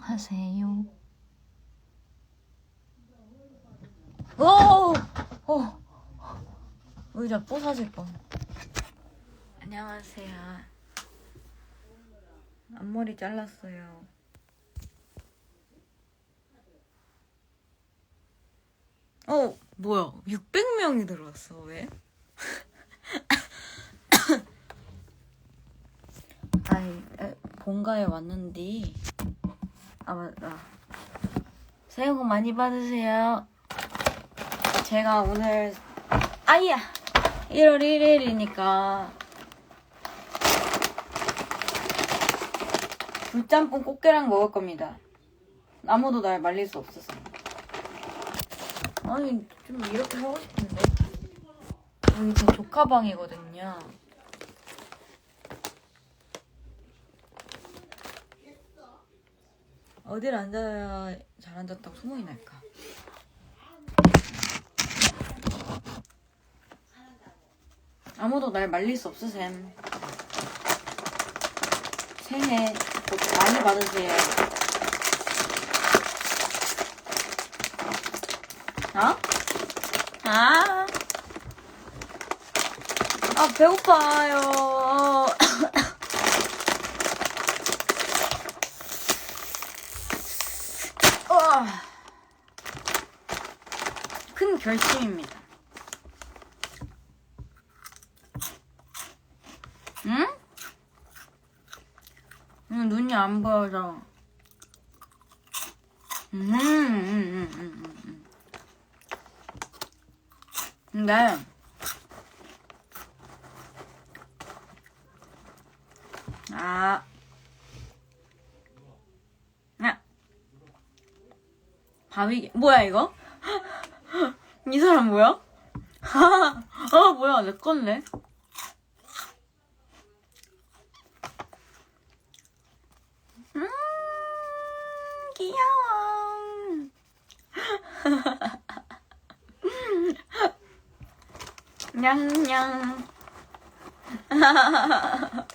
안녕하세요. 오! 어. 의자 부서질 뻔. 안녕하세요. 앞머리 잘랐어요. 어, 뭐야. 600명이 들어왔어. 왜? 아이, 에, 본가에 왔는데. 아, 맞다. 새해 복 많이 받으세요. 제가 오늘, 아이야! 1월 1일이니까. 불짬뽕 꽃게랑 먹을 겁니다. 아무도 날 말릴 수 없어서. 아니, 좀 이렇게 하고 싶은데. 여기 제 조카방이거든요. 어딜 앉아야 잘 앉았다고 소문이 날까? 아무도 날 말릴 수 없으셈. 새해 복 많이 받으세요. 어? 아. 아, 배고파요. 어. 큰 결심입니다. 응? 응, 눈이 안 보여서. 음, 음, 음, 음, 음, 음. 근데, 아, 야, 바위, 뭐야, 이거? 이 사람 뭐야? 아, 뭐야, 내 건데? 음, 귀여워. 냥냥.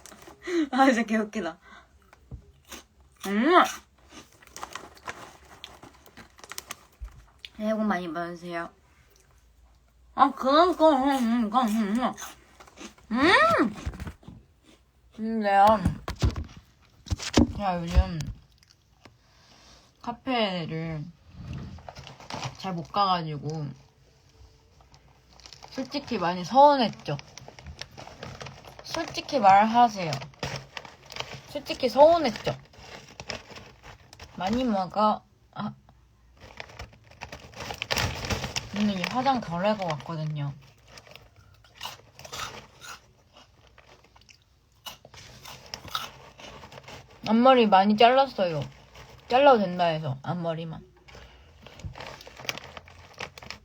아, 진짜 개웃기다. 음! 새해 복 많이 받으세요. 아, 그건, 그건, 음, 그건, 음, 음! 근데요, 제가 요즘 카페를 잘 못 가가지고, 솔직히 많이 서운했죠. 솔직히 말하세요. 솔직히 서운했죠. 많이 먹어. 아. 오늘 이 화장 덜 할 것 같거든요. 앞머리 많이 잘랐어요. 잘라도 된다 해서 앞머리만.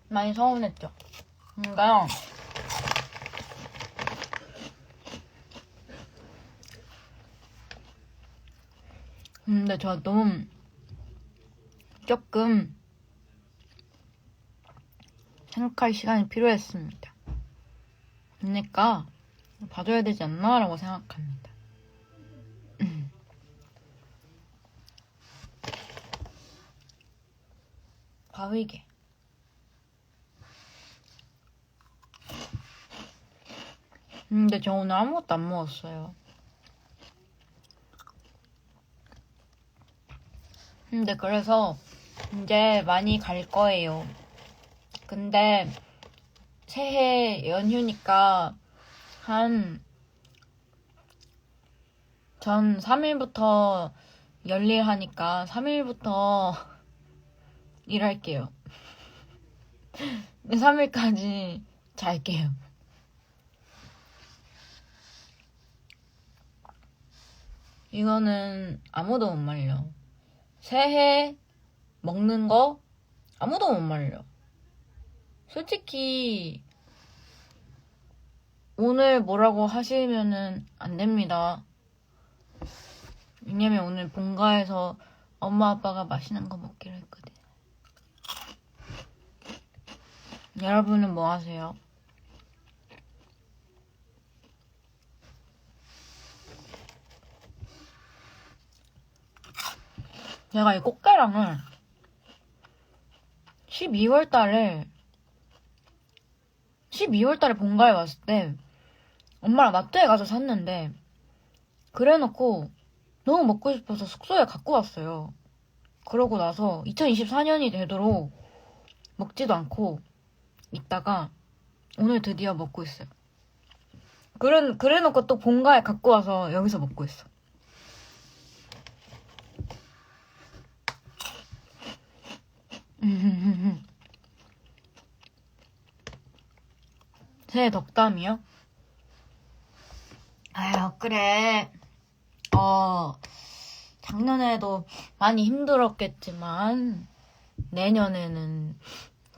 많이 서운했죠. 그러니까요. 근데 저 너무 조금 생각할 시간이 필요했습니다. 그러니까 봐줘야 되지 않나 라고 생각합니다. 바위게. 근데 저 오늘 아무것도 안 먹었어요. 근데 그래서 이제 많이 갈 거예요. 근데 새해 연휴니까 한 전 3일부터 열일하니까 3일부터 일할게요. 3일까지 잘게요. 이거는 아무도 못 말려. 새해 먹는 거 아무도 못 말려. 솔직히 오늘 뭐라고 하시면은 안 됩니다. 왜냐면 오늘 본가에서 엄마 아빠가 맛있는 거 먹기로 했거든. 여러분은 뭐 하세요? 제가 이 꽃게랑을 12월 달에 12월 달에 본가에 왔을 때 엄마랑 마트에 가서 샀는데 그래 놓고 너무 먹고 싶어서 숙소에 갖고 왔어요. 그러고 나서 2024년이 되도록 먹지도 않고 있다가 오늘 드디어 먹고 있어요. 그래, 그래 놓고 또 본가에 갖고 와서 여기서 먹고 있어. 새해 덕담이요? 아유, 그래. 어, 작년에도 많이 힘들었겠지만, 내년에는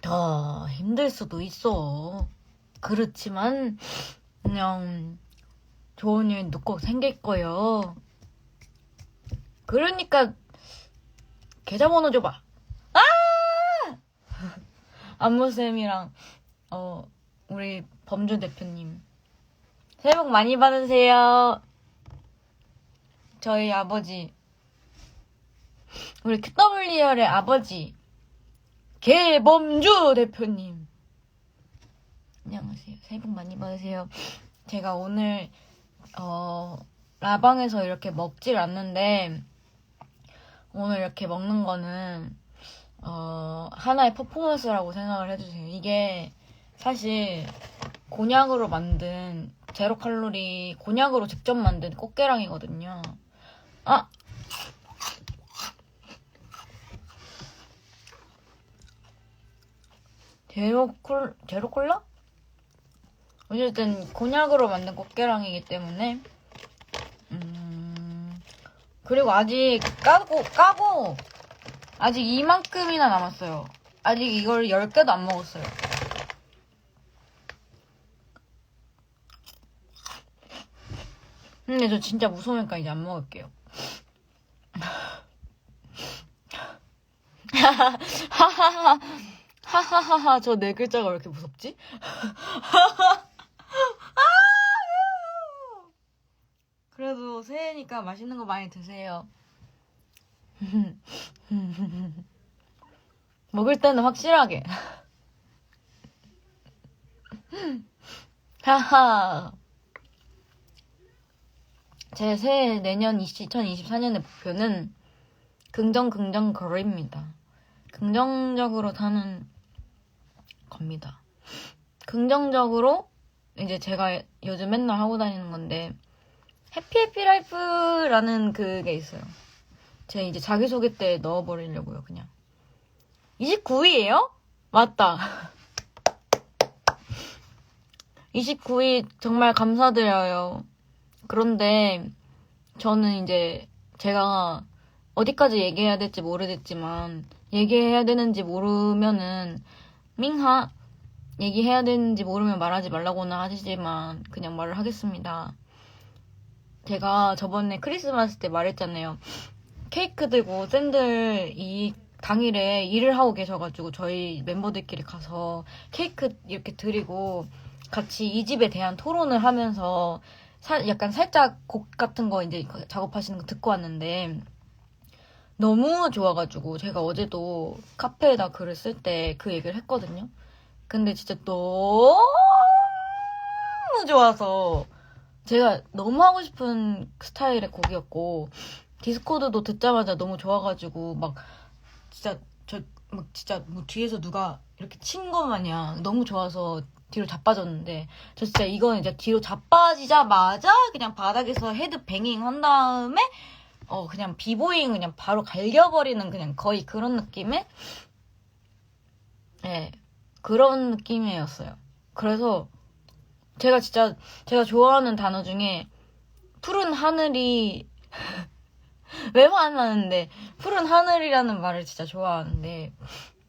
더 힘들 수도 있어. 그렇지만, 그냥, 좋은 일도 꼭 생길 거요. 그러니까, 계좌번호 줘봐. 아! 안무쌤이랑, 어, 우리 범준 대표님. 새해 복 많이 받으세요. 저희 아버지. 우리 QWR의 아버지. 개범주 대표님. 안녕하세요. 새해 복 많이 받으세요. 제가 오늘, 어, 라방에서 이렇게 먹질 않는데, 오늘 이렇게 먹는 거는, 어, 하나의 퍼포먼스라고 생각을 해주세요. 이게 사실 곤약으로 만든 제로 칼로리 곤약으로 직접 만든 꽃게랑이거든요. 아! 제로 콜, 제로 콜라? 어쨌든 곤약으로 만든 꽃게랑이기 때문에 음 그리고 아직 까고 까고 아직 이만큼이나 남았어요. 아직 이걸 10개도 안 먹었어요. 근데 저 진짜 무서우니까 이제 안 먹을게요. 하하하하 저 네 글자가 왜 이렇게 무섭지? 그래도 새해니까 맛있는 거 많이 드세요. 먹을 때는 확실하게. 하하. 제 새해 내년 2024년의 목표는 긍정 긍정 거리입니다. 긍정적으로 사는 겁니다. 긍정적으로 이제 제가 요즘 맨날 하고 다니는 건데 해피 해피 라이프라는 그게 있어요. 제가 이제 자기소개 때 넣어버리려고요, 그냥. 29위예요? 맞다. 29위 정말 감사드려요. 그런데 저는 이제 제가 어디까지 얘기해야 될지 모르겠지만 얘기해야 되는지 모르면은 밍하 얘기해야 되는지 모르면 말하지 말라고는 하시지만 그냥 말을 하겠습니다. 제가 저번에 크리스마스 때 말했잖아요. 케이크 들고 샌들 이 당일에 일을 하고 계셔가지고 저희 멤버들끼리 가서 케이크 이렇게 드리고 같이 이 집에 대한 토론을 하면서 사- 약간 살짝 곡 같은 거 이제 작업하시는 거 듣고 왔는데 너무 좋아가지고 제가 어제도 카페에다 글을 쓸 때 그 얘기를 했거든요. 근데 진짜 너무 좋아서 제가 너무 하고 싶은 스타일의 곡이었고 디스코드도 듣자마자 너무 좋아가지고 막 진짜 저 막 진짜 뭐 뒤에서 누가 이렇게 친 거 마냥 너무 좋아서 뒤로 자빠졌는데 저 진짜 이거는 이제 뒤로 자빠지자마자 그냥 바닥에서 헤드 뱅잉 한 다음에 어 그냥 비보잉 그냥 바로 갈겨버리는 그냥 거의 그런 느낌의 예 그런 느낌이었어요. 그래서 제가 진짜 제가 좋아하는 단어 중에 푸른 하늘이 왜 화나는데 푸른 하늘이라는 말을 진짜 좋아하는데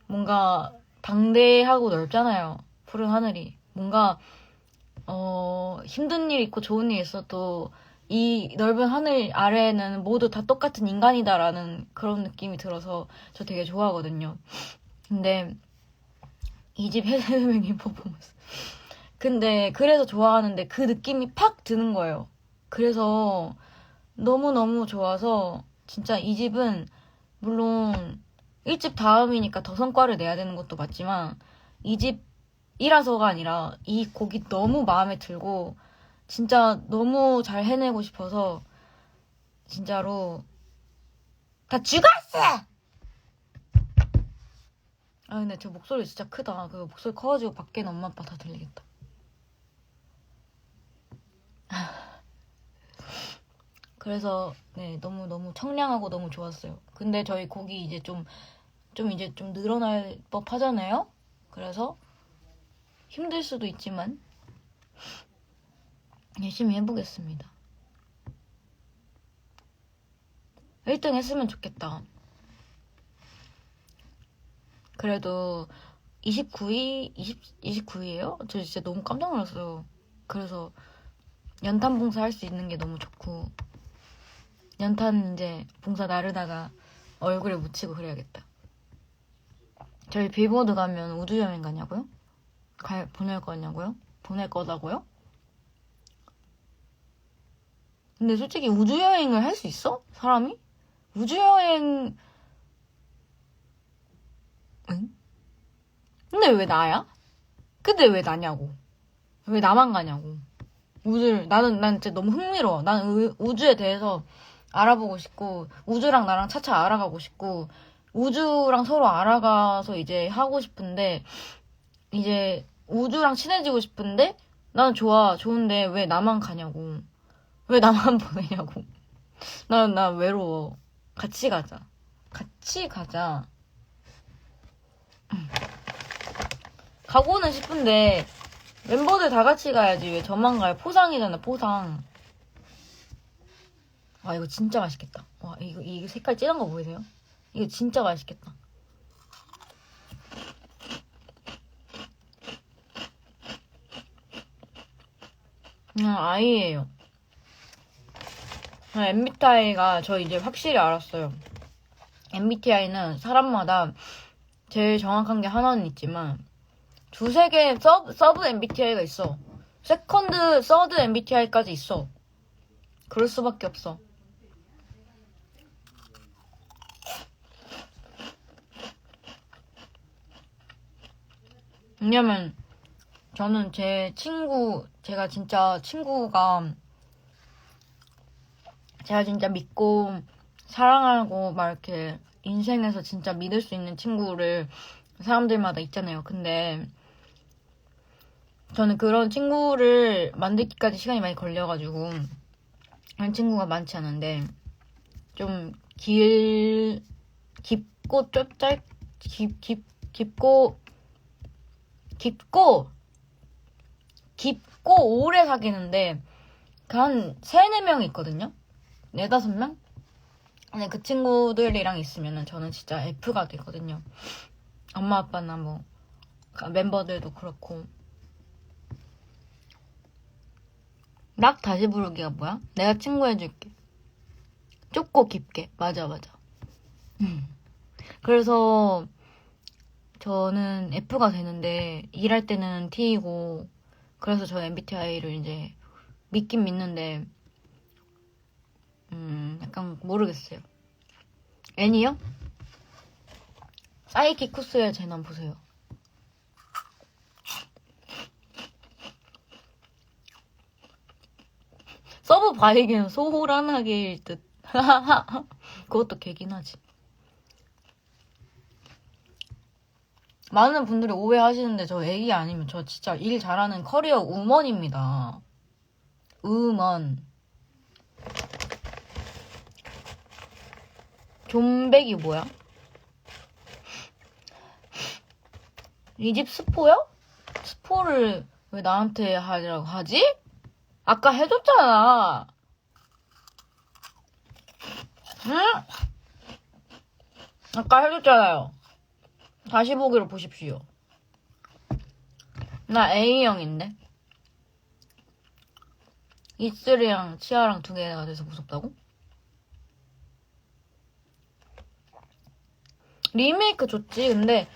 뭔가 방대하고 넓잖아요. 푸른 하늘이 뭔가 어 힘든 일 있고 좋은 일 있어도 이 넓은 하늘 아래에는 모두 다 똑같은 인간이다라는 그런 느낌이 들어서 저 되게 좋아하거든요. 근데 이집 해세명이 퍼포먼스. 근데 그래서 좋아하는데 그 느낌이 팍 드는 거예요. 그래서 너무너무 좋아서 진짜 이 집은 물론 1집 다음이니까 더 성과를 내야 되는 것도 맞지만 2집 이라서가 아니라 이 곡이 너무 마음에 들고 진짜 너무 잘 해내고 싶어서 진짜로 다 죽었어! 아 근데 저 목소리 진짜 크다. 그 목소리 커가지고 밖에는 엄마 아빠 다 들리겠다. 그래서 네 너무 너무 청량하고 너무 좋았어요. 근데 저희 곡이 이제 좀좀 이제 좀 늘어날 법 하잖아요. 그래서 힘들 수도 있지만 열심히 해보겠습니다. 1등 했으면 좋겠다. 그래도 29위, 20, 29위예요? 저 진짜 너무 깜짝 놀랐어요. 그래서 연탄 봉사 할 수 있는 게 너무 좋고 연탄 이제 봉사 나르다가 얼굴에 묻히고 그래야겠다. 저희 빌보드 가면 우주 여행 가냐고요? 갈 보낼 거냐고요? 보낼 거다고요? 근데 솔직히 우주 여행을 할 수 있어? 사람이? 우주 여행 응? 근데 왜 나야? 근데 왜 나냐고? 왜 나만 가냐고? 우주를 나는 난 진짜 너무 흥미로워. 나는 우- 우주에 대해서 알아보고 싶고 우주랑 나랑 차차 알아가고 싶고 우주랑 서로 알아가서 이제 하고 싶은데 이제 우주랑 친해지고 싶은데 나는 좋아 좋은데 왜 나만 가냐고. 왜 나만 보내냐고. 난나 외로워. 같이 가자. 같이 가자. 음. 가고는 싶은데 멤버들 다 같이 가야지. 왜 저만 가요? 포상이잖아 포상. 와 이거 진짜 맛있겠다. 와 이거 이거 색깔 진한 거 보이세요? 이거 진짜 맛있겠다 그냥 아이예요 MBTI가 저 이제 확실히 알았어요 MBTI는 사람마다 제일 정확한 게 하나는 있지만 두세 개 서브, 서브 MBTI가 있어. 세컨드, 서드 MBTI까지 있어. 그럴 수밖에 없어. 왜냐면 저는 제 친구, 제가 진짜 친구가 제가 진짜 믿고 사랑하고 막 이렇게 인생에서 진짜 믿을 수 있는 친구를 사람들마다 있잖아요. 근데 저는 그런 친구를 만들기까지 시간이 많이 걸려가지고 그런 친구가 많지 않은데 좀 길, 깊고 좀 짧, 깊, 깊, 깊고 깊고 깊고 오래 사귀는데 그한 세네 명 있거든요. 네다섯 명? 근데 그 친구들이랑 있으면은 저는 진짜 F가 되거든요. 엄마 아빠나 뭐 멤버들도 그렇고 락 다시 부르기가 뭐야? 내가 친구 해줄게. 좁고 깊게. 맞아, 맞아. 음. 그래서 저는 F가 되는데 일할 때는 T이고 그래서 저 MBTI를 이제 믿긴 믿는데 음 약간 모르겠어요. N이요? 사이키 쿠스의 재난 보세요. 서브 바이기는 소홀한하게일 듯. 그것도 개긴 하지. 많은 분들이 오해하시는데 저 애기 아니면 저 진짜 일 잘하는 커리어 우먼입니다. 우먼. 존백이 뭐야? 이 집 스포요? 스포를 왜 나한테 하라고 하지? 아까 해줬잖아. 응? 아까 해줬잖아요. 다시 보기로 보십시오. 나 A형인데. 입술이랑 치아랑 두 개가 돼서 무섭다고? 리메이크 좋지. 근데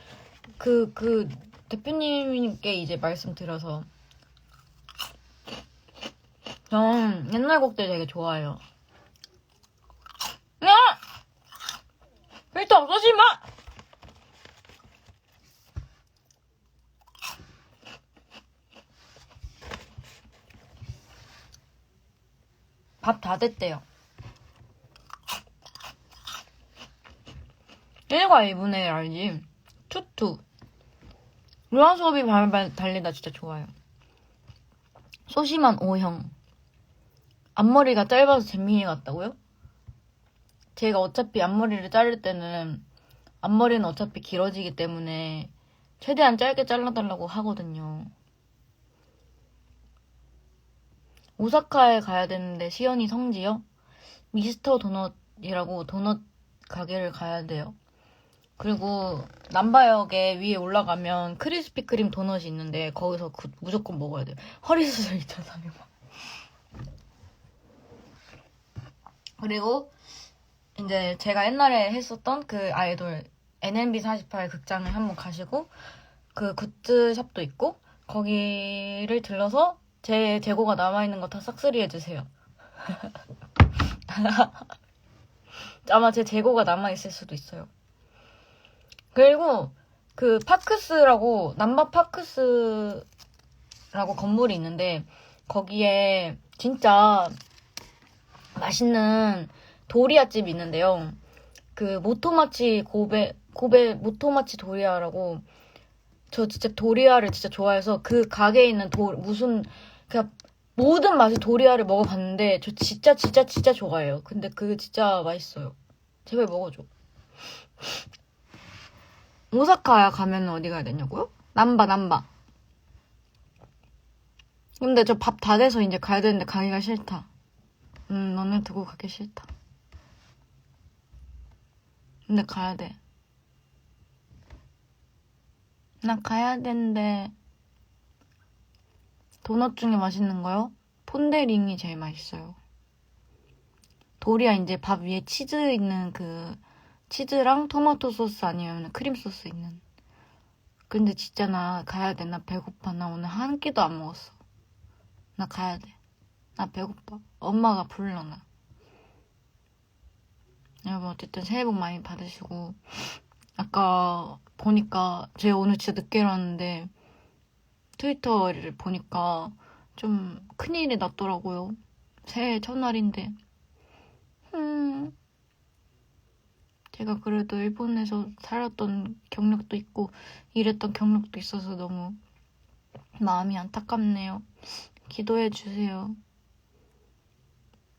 그, 그, 대표님께 이제 말씀드려서. 전 옛날 곡들 되게 좋아해요. 야! 필터 쏘지 마! 밥 다 됐대요. 1과 2분의 1 알지? 투투. 루아 수업이 발발 달리다 진짜 좋아요. 소심한 O형. 앞머리가 짧아서 잼민이 같다고요? 제가 어차피 앞머리를 자를 때는 앞머리는 어차피 길어지기 때문에 최대한 짧게 잘라달라고 하거든요. 오사카에 가야 되는데 시연이 성지요? 미스터 도넛이라고 도넛 가게를 가야 돼요. 그리고 남바역에 위에 올라가면 크리스피 크림 도넛이 있는데 거기서 그 무조건 먹어야 돼요. 허리 수술 2,400원. 그리고 이제 제가 옛날에 했었던 그 아이돌 NMB 48 극장을 한번 가시고 그 굿즈 샵도 있고 거기를 들러서 제 재고가 남아있는 거 다 싹쓸이 해주세요. 아마 제 재고가 남아있을 수도 있어요. 그리고 그 파크스라고 남바 파크스라고 건물이 있는데 거기에 진짜 맛있는 도리아 집이 있는데요. 그 모토마치 고베 고베 모토마치 도리아라고 저 진짜 도리아를 진짜 좋아해서 그 가게에 있는 도 무슨 그냥 모든 맛의 도리아를 먹어봤는데 저 진짜 진짜 진짜 좋아해요. 근데 그게 진짜 맛있어요. 제발 먹어줘. 오사카야 가면 어디 가야 되냐고요? 남바 남바. 근데 저 밥 다 돼서 이제 가야 되는데 가기가 싫다. 음, 너네 두고 가기 싫다. 근데 가야 돼. 나 가야 되는데. 도넛 중에 맛있는 거요? 폰데링이 제일 맛있어요. 도리아 이제 밥 위에 치즈 있는 그 치즈랑 토마토 소스 아니면 크림 소스 있는. 근데 진짜 나 가야 돼. 나 배고파. 나 오늘 한 끼도 안 먹었어. 나 가야 돼. 나 배고파. 엄마가 불러 나. 여러분 어쨌든 새해 복 많이 받으시고 아까 보니까 제가 오늘 진짜 늦게 일어났는데 트위터를 보니까 좀 큰일이 났더라고요. 새해 첫날인데. 음. 제가 그래도 일본에서 살았던 경력도 있고 일했던 경력도 있어서 너무 마음이 안타깝네요. 기도해 주세요.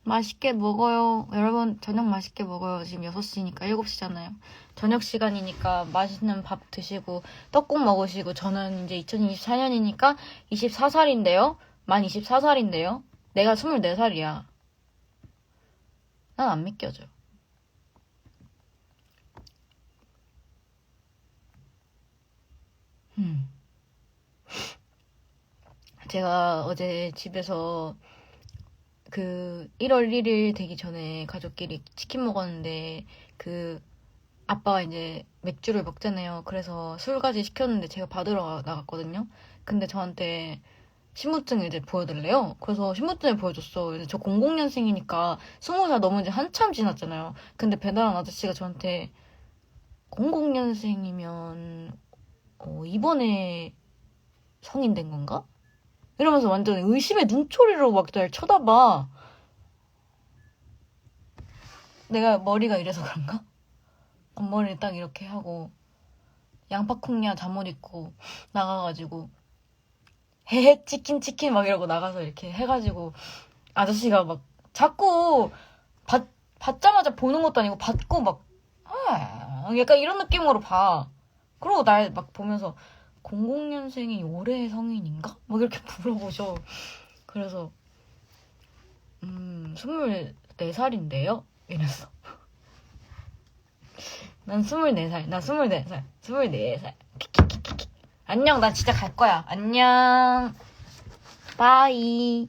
맛있게 먹어요. 여러분, 저녁 맛있게 먹어요. 지금 6시니까 7시잖아요. 저녁 시간이니까 맛있는 밥 드시고, 떡국 먹으시고, 저는 이제 2024년이니까 24살인데요? 만 24살인데요? 내가 24살이야. 난 안 믿겨져. 음. 제가 어제 집에서 그 1월 1일 되기 전에 가족끼리 치킨 먹었는데 그 아빠가 이제 맥주를 먹잖아요. 그래서 술까지 시켰는데 제가 받으러 나갔거든요. 근데 저한테 신분증을 이제 보여달래요. 그래서 신분증을 보여줬어. 이제 저 00년생이니까 20살 넘은 지 한참 지났잖아요. 근데 배달한 아저씨가 저한테 00년생이면 어, 이번에 성인 된 건가? 이러면서 완전 의심의 눈초리로 막 날 쳐다봐. 내가 머리가 이래서 그런가? 앞머리를 딱 이렇게 하고 양파콩냐 잠옷 입고 나가가지고 헤헤 치킨 치킨 막 이러고 나가서 이렇게 해가지고 아저씨가 막 자꾸 받, 받자마자 보는 것도 아니고 받고 막 아, 약간 이런 느낌으로 봐. 그러고 날 막 보면서 00년생이 올해 성인인가? 막 이렇게 물어보셔. 그래서 음 24살인데요? 이랬어. 난 24살. 나 24살. 24살. 키키키키키. 안녕. 나 진짜 갈 거야. 안녕. 바이.